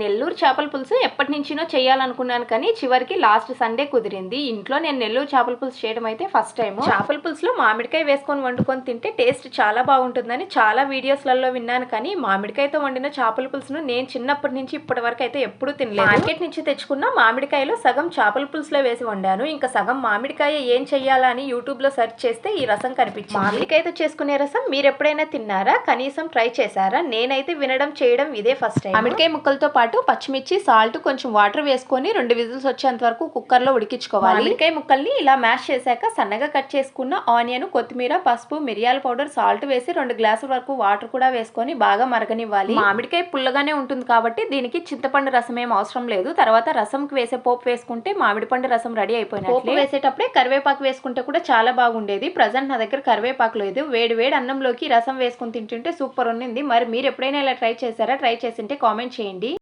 నెల్లూరు చేపల పులుసు ఎప్పటి నుంచినో చేయాలనుకున్నాను కానీ చివరికి లాస్ట్ సండే కుదిరింది. ఇంట్లో నేను నెల్లూరు చేపల పులుసు చేయడం అయితే ఫస్ట్ టైం చేపల పులుసులో మామిడికాయ వేసుకొని వండుకొని తింటే టేస్ట్ చాలా బాగుంటుందని చాలా వీడియోస్లలో విన్నాను కానీ మామిడికాయతో వండిన చేపల పులుసును నేను చిన్నప్పటి నుంచి ఇప్పటి వరకు అయితే ఎప్పుడూ తినలేదు. మార్కెట్ నుంచి తెచ్చుకున్న మామిడికాయలో సగం చేపల పులుసులో వేసి వండాను. ఇంకా సగం మామిడికాయ ఏం చెయ్యాలని యూట్యూబ్లో సెర్చ్ చేస్తే ఈ రసం కనిపించింది. మామిడికాయతో చేసుకునే రసం మీరు ఎప్పుడైనా తిన్నారా? కనీసం ట్రై చేశారా? నేనైతే వినడం చేయడం ఇదే ఫస్ట్ టైం మామిడికాయ ముక్కలతో పాటు పచ్చిమిర్చి సాల్ట్ కొంచెం వాటర్ వేసుకొని రెండు విజిల్స్ వచ్చేంత వరకు కుక్కర్లో ఉడికించుకోవాలి. మామిడికాయ ముక్కల్ని ఇలా మ్యాష్ చేశాక సన్నగా కట్ చేసుకున్న ఆనియన్ కొత్తిమీర పసుపు మిరియాల పౌడర్ సాల్ట్ వేసి రెండు గ్లాసుల వరకు వాటర్ కూడా వేసుకొని బాగా మరగనివ్వాలి. మామిడికాయ పుల్లగానే ఉంటుంది కాబట్టి దీనికి చింతపండు రసం ఏం అవసరం లేదు. తర్వాత రసంకి వేసే పోపు వేసుకుంటే మామిడి పండు రసం రెడీ అయిపోయినట్లే. పోపు వేసేటప్పుడే కరివేపాకు వేసుకుంటే కూడా చాలా బాగుండేది. ప్రజెంట్ నా దగ్గర కరివేపాకు లేదు. వేడి వేడి అన్నంలోకి రసం వేసుకుని తింటుంటే సూపర్ ఉన్నింది. మరి మీరు ఎప్పుడైనా ఇలా ట్రై చేశారా? ట్రై చేసింటే కామెంట్ చేయండి.